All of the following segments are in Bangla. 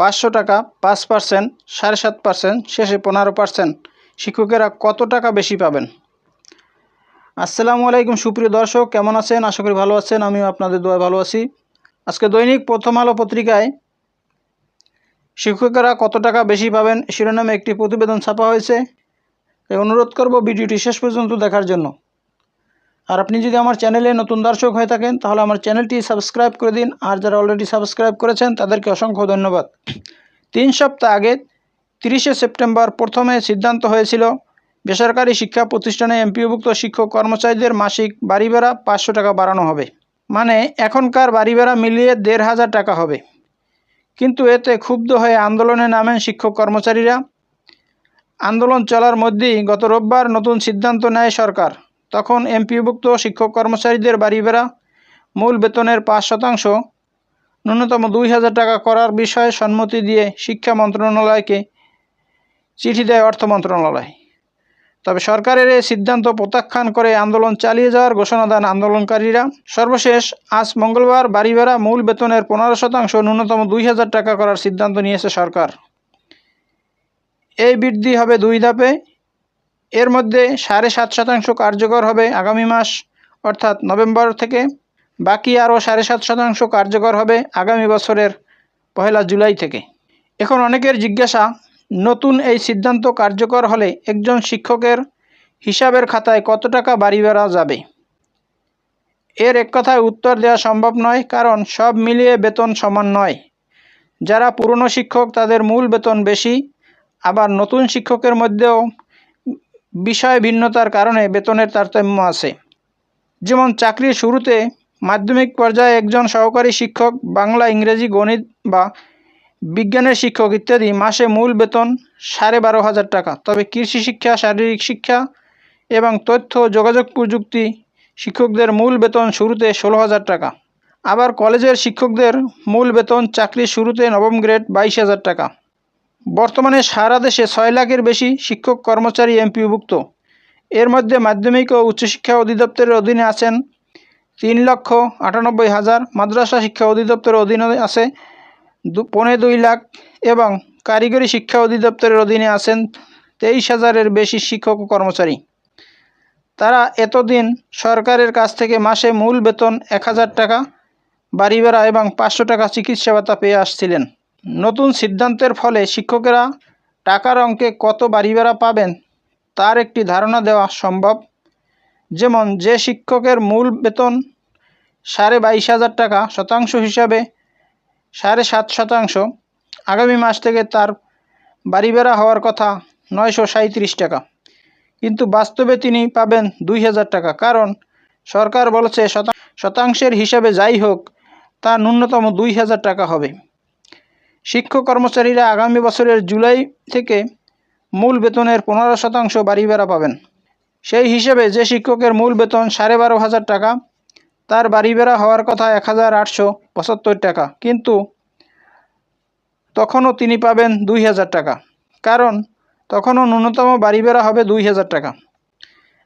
পাঁচশো টাকা, পাঁচ পার্সেন্ট, সাড়ে সাত পার্সেন্ট, শেষে পনেরো পার্সেন্ট। শিক্ষকেরা কত টাকা বেশি পাবেন? আসসালামু আলাইকুম সুপ্রিয় দর্শক, কেমন আছেন? আশা করি ভালো আছেন, আমিও আপনাদের দোয়া ভালো আছি। আজকে দৈনিক প্রথম আলো পত্রিকায় শিক্ষকেরা কত টাকা বেশি পাবেন শিরোনামে একটি প্রতিবেদন ছাপা হয়েছে। অনুরোধ করব ভিডিওটি শেষ পর্যন্ত দেখার জন্য। আর আপনি যদি আমার চ্যানেলে নতুন দর্শক হয়ে থাকেন, তাহলে আমার চ্যানেলটি সাবস্ক্রাইব করে দিন। আর যারা অলরেডি সাবস্ক্রাইব করেছেন, তাদেরকে অসংখ্য ধন্যবাদ। তিন সপ্তাহ আগে, তিরিশে সেপ্টেম্বর প্রথমে সিদ্ধান্ত হয়েছিল, বেসরকারি শিক্ষা প্রতিষ্ঠানে এমপিওভুক্ত শিক্ষক কর্মচারীদের মাসিক বাড়ি ভাড়া পাঁচশো টাকা বাড়ানো হবে। মানে এখনকার বাড়ি ভাড়া মিলিয়ে দেড় হাজার টাকা হবে। কিন্তু এতে ক্ষুব্ধ হয়ে আন্দোলনে নামেন শিক্ষক কর্মচারীরা। আন্দোলন চলার মধ্যেই গত রোববার নতুন সিদ্ধান্ত নেয় সরকার। তখন এমপিভুক্ত শিক্ষক কর্মচারীদের বাড়ি ভাড়া, মূল বেতনের পাঁচ শতাংশ, ন্যূনতম দুই হাজার টাকা করার বিষয়ে সম্মতি দিয়ে শিক্ষা মন্ত্রণালয়কে চিঠি দেয় অর্থ মন্ত্রণালয়। তবে সরকারের এই সিদ্ধান্ত প্রত্যাখ্যান করে আন্দোলন চালিয়ে যাওয়ার ঘোষণা দেন আন্দোলনকারীরা। সর্বশেষ, আজ মঙ্গলবার বাড়ি ভাড়া, মূল বেতনের পনেরো শতাংশ, ন্যূনতম দুই হাজার টাকা করার সিদ্ধান্ত নিয়েছে সরকার। এই বৃদ্ধি হবে দুই ধাপে। এর মধ্যে সাড়ে সাত শতাংশ কার্যকর হবে আগামী মাস, অর্থাৎ নভেম্বর থেকে বাকি আরও সাড়ে সাত শতাংশ কার্যকর হবে আগামী বছরের পহেলা জুলাই থেকে। এখন অনেকের জিজ্ঞাসা, নতুন এই সিদ্ধান্ত কার্যকর হলে একজন শিক্ষকের হিসাবের খাতায় কত টাকা বাড়ি ভাড়া যাবে? এর এক কথায় উত্তর দেওয়া সম্ভব নয়, কারণ সব মিলিয়ে বেতন সমান নয়। যারা পুরনো শিক্ষক, তাদের মূল বেতন বেশি, আবার নতুন শিক্ষকের মধ্যেও বিষয় ভিন্নতার কারণে বেতনের তারতম্য আছে। যেমন চাকরির শুরুতে মাধ্যমিক পর্যায়ে একজন সহকারী শিক্ষক, বাংলা, ইংরেজি, গণিত বা বিজ্ঞানের শিক্ষক ইত্যাদি মাসে মূল বেতন সাড়ে বারো হাজার টাকা। তবে কৃষি শিক্ষা, শারীরিক শিক্ষা এবং তথ্য যোগাযোগ প্রযুক্তি শিক্ষকদের মূল বেতন শুরুতে ষোলো হাজার টাকা। আবার কলেজের শিক্ষকদের মূল বেতন চাকরির শুরুতে নবম গ্রেড বাইশ হাজার টাকা। বর্তমানে সারা দেশে ছয় লাখের বেশি শিক্ষক, কর্মচারী এমপিভুক্ত এর মধ্যে মাধ্যমিক ও উচ্চশিক্ষা অধিদপ্তরের অধীনে আছেন তিন লক্ষ আটানব্বই হাজার, মাদ্রাসা শিক্ষা অধিদপ্তরের অধীনে আছে দু, পৌনে দুই লাখ এবং কারিগরি শিক্ষা অধিদপ্তরের অধীনে আছেন তেইশ হাজারের বেশি শিক্ষক কর্মচারী। তারা এতদিন সরকারের কাছ থেকে মাসে মূল বেতন এক হাজার টাকা বাড়ি ভাড়া এবং পাঁচশো টাকা চিকিৎসা ভাতা পেয়ে আসছিলেন। নতুন সিদ্ধান্তের ফলে শিক্ষকেরা টাকার অঙ্কে কত বাড়ি ভাড়া পাবেন তার একটি ধারণা দেওয়া সম্ভব। যেমন, যে শিক্ষকের মূল বেতন সাড়ে বাইশ হাজার টাকা শতাংশ হিসাবে সাড়ে সাত শতাংশ, আগামী মাস থেকে তার বাড়ি ভাড়া হওয়ার কথা নয়শো সাঁত্রিশ টাকা। কিন্তু বাস্তবে তিনি পাবেন দুই হাজার টাকা। কারণ, সরকার বলেছে শতা- শতাংশের হিসাবে যাই হোক তা ন্যূনতম দুই হাজার টাকা হবে। শিক্ষক কর্মচারীরা আগামী বছরের জুলাই থেকে মূল বেতনের পনেরো শতাংশ বাড়ি ভাড়া পাবেন। সেই হিসেবে যে শিক্ষকের মূল বেতন সাড়ে বারো হাজার টাকা, তার বাড়ি ভাড়া হওয়ার কথা এক হাজার আটশো পঁচাত্তর টাকা। কিন্তু তখনও তিনি পাবেন দুই হাজার টাকা। কারণ তখনও ন্যূনতম বাড়ি ভাড়া হবে দুই হাজার টাকা।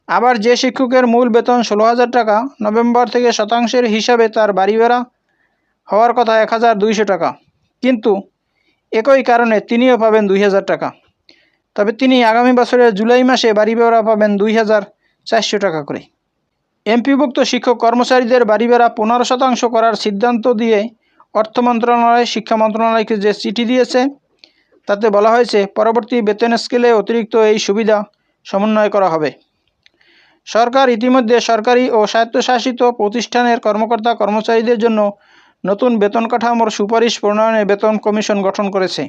আবার যে শিক্ষকের মূল বেতন ষোলো হাজার টাকা, নভেম্বর থেকে শতাংশের হিসাবে তার বাড়ি ভাড়া হওয়ার কথা এক হাজার দুইশো টাকা। কিন্তু একই কারণে তিনিও পাবেন দুই হাজার টাকা। তবে তিনি আগামী বছরের জুলাই মাসে বাড়ি ভাড়া পাবেন দুই হাজার চারশো টাকা করে। এমপিভুক্ত শিক্ষক কর্মচারীদের বাড়ি ভাড়া পনেরো শতাংশ করার সিদ্ধান্ত দিয়ে অর্থ মন্ত্রণালয়, শিক্ষা মন্ত্রণালয়কে যে চিঠি দিয়েছে, তাতে বলা হয়েছে পরবর্তী বেতন স্কেলে অতিরিক্ত এই সুবিধা সমন্বয় করা হবে। সরকার ইতিমধ্যে সরকারি ও স্বায়ত্তশাসিত প্রতিষ্ঠানের কর্মকর্তা কর্মচারীদের জন্য নতুন বেতন কাঠামোর সুপারিশ প্রণয়নে বেতন কমিশন গঠন করেছে।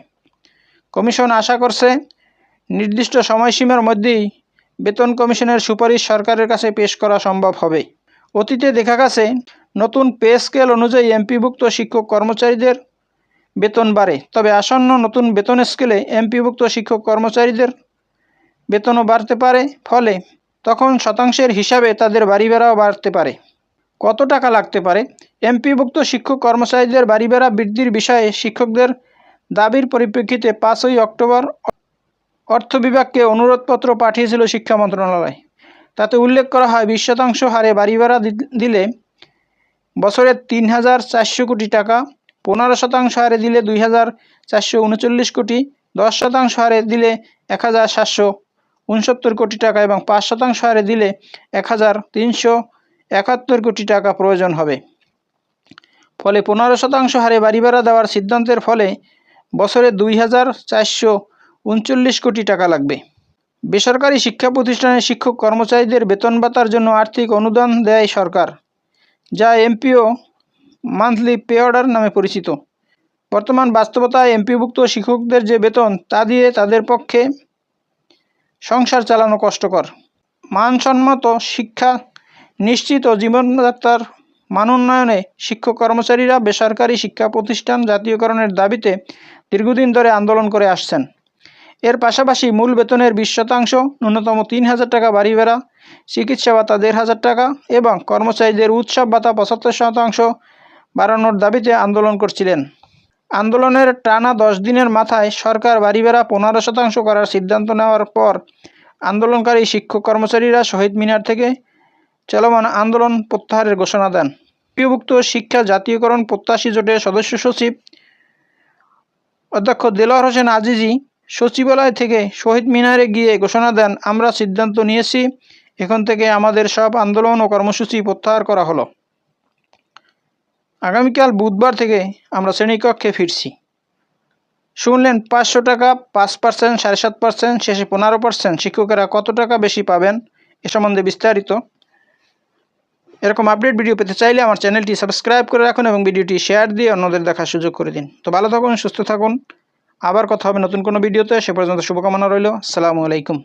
কমিশন আশা করছে, নির্দিষ্ট সময়সীমার মধ্যেই বেতন কমিশনের সুপারিশ সরকারের কাছে পেশ করা সম্ভব হবে। অতীতে দেখা গেছে, নতুন পে স্কেল অনুযায়ী এমপিভুক্ত শিক্ষক কর্মচারীদের বেতন বাড়ে। তবে আসন্ন নতুন বেতন স্কেলে এমপিভুক্ত শিক্ষক কর্মচারীদের বেতনও বাড়তে পারে, ফলে তখন শতাংশের হিসাবে তাদের বাড়ি ভাড়াও বাড়তে পারে। কত টাকা লাগতে পারে? এমপিভুক্ত শিক্ষক কর্মচারীদের বাড়ি ভাড়া বৃদ্ধির বিষয়ে শিক্ষকদের দাবির পরিপ্রেক্ষিতে পাঁচই অক্টোবর অর্থ বিভাগকে অনুরোধপত্র পাঠিয়েছিল শিক্ষা মন্ত্রণালয়। তাতে উল্লেখ করা হয়, বিশ শতাংশ হারে বাড়ি ভাড়া দিলে বছরে তিন হাজার চারশো কোটি টাকা, পনেরো শতাংশ হারে দিলে দুই হাজার চারশো উনচল্লিশ কোটি, দশ শতাংশ হারে দিলে এক হাজার সাতশো উনসত্তর কোটি টাকা এবং পাঁচ শতাংশ হারে দিলে এক হাজার তিনশো একাত্তর কোটি টাকা প্রয়োজন হবে। ফলে পনেরো শতাংশ হারে বাড়ি ভাড়া দেওয়ার সিদ্ধান্তের ফলে বছরে দুই হাজার চারশো উনচল্লিশ কোটি টাকা লাগবে। বেসরকারি শিক্ষা প্রতিষ্ঠানের শিক্ষক কর্মচারীদের বেতন ভাতার জন্য আর্থিক অনুদান দেয় সরকার, যা এমপিও মান্থলি পে অর্ডার নামে পরিচিত। বর্তমান বাস্তবতায় এমপিভুক্ত শিক্ষকদের যে বেতন, তা দিয়ে তাদের পক্ষে সংসার চালানো কষ্টকর। মানসম্মত শিক্ষা নিশ্চিত ও জীবনযাত্রার মান উন্নয়নে শিক্ষক কর্মচারীরা বেসরকারি শিক্ষা প্রতিষ্ঠান জাতীয়করণের দাবিতে দীর্ঘদিন ধরে আন্দোলন করে আসছেন। এর পাশাপাশি মূল বেতনের বিশ শতাংশ, ন্যূনতম তিন হাজার টাকা বাড়ি ভাড়া, চিকিৎসা ভাতা দেড় হাজার টাকা এবং কর্মচারীদের উৎসব ভাতা পঁচাত্তর শতাংশ বাড়ানোর দাবিতে আন্দোলন করছিলেন। আন্দোলনের টানা দশ দিনের মাথায় সরকার বাড়ি ভাড়া পনেরো শতাংশ করার সিদ্ধান্ত নেওয়ার পর আন্দোলনকারী শিক্ষক কর্মচারীরা শহীদ মিনার থেকে চলমান আন্দোলন প্রত্যাহারের ঘোষণা দেন। প্রিয়ভুক্ত শিক্ষা জাতীয়করণ প্রত্যাশী জোটের সদস্য সচিব অধ্যক্ষ দেলোয়ার হোসেন আজিজি সচিবালয় থেকে শহীদ মিনারে গিয়ে ঘোষণা দেন, আমরা সিদ্ধান্ত নিয়েছি, এখন থেকে আমাদের সব আন্দোলন ও কর্মসূচি প্রত্যাহার করা হলো। আগামীকাল বুধবার থেকে আমরা শ্রেণীকক্ষে ফিরছি। শুনলেন, পাঁচশো টাকা, পাঁচ পার্সেন্ট, সাড়ে সাত পার্সেন্ট, শেষে পনেরো পার্সেন্ট, শিক্ষকেরা কত টাকা বেশি পাবেন? এ সম্বন্ধে বিস্তারিত এরকম আপডেট ভিডিও পেতে চাইলে আমার চ্যানেলটি সাবস্ক্রাইব করে রাখুন এবং ভিডিওটি শেয়ার দিয়ে অন্যদের দেখার সুযোগ করে দিন। তো ভালো থাকুন, সুস্থ থাকুন। আবার কথা হবে নতুন কোনো ভিডিওতে সে পর্যন্ত শুভকামনা রইল। সালামু আলাইকুম।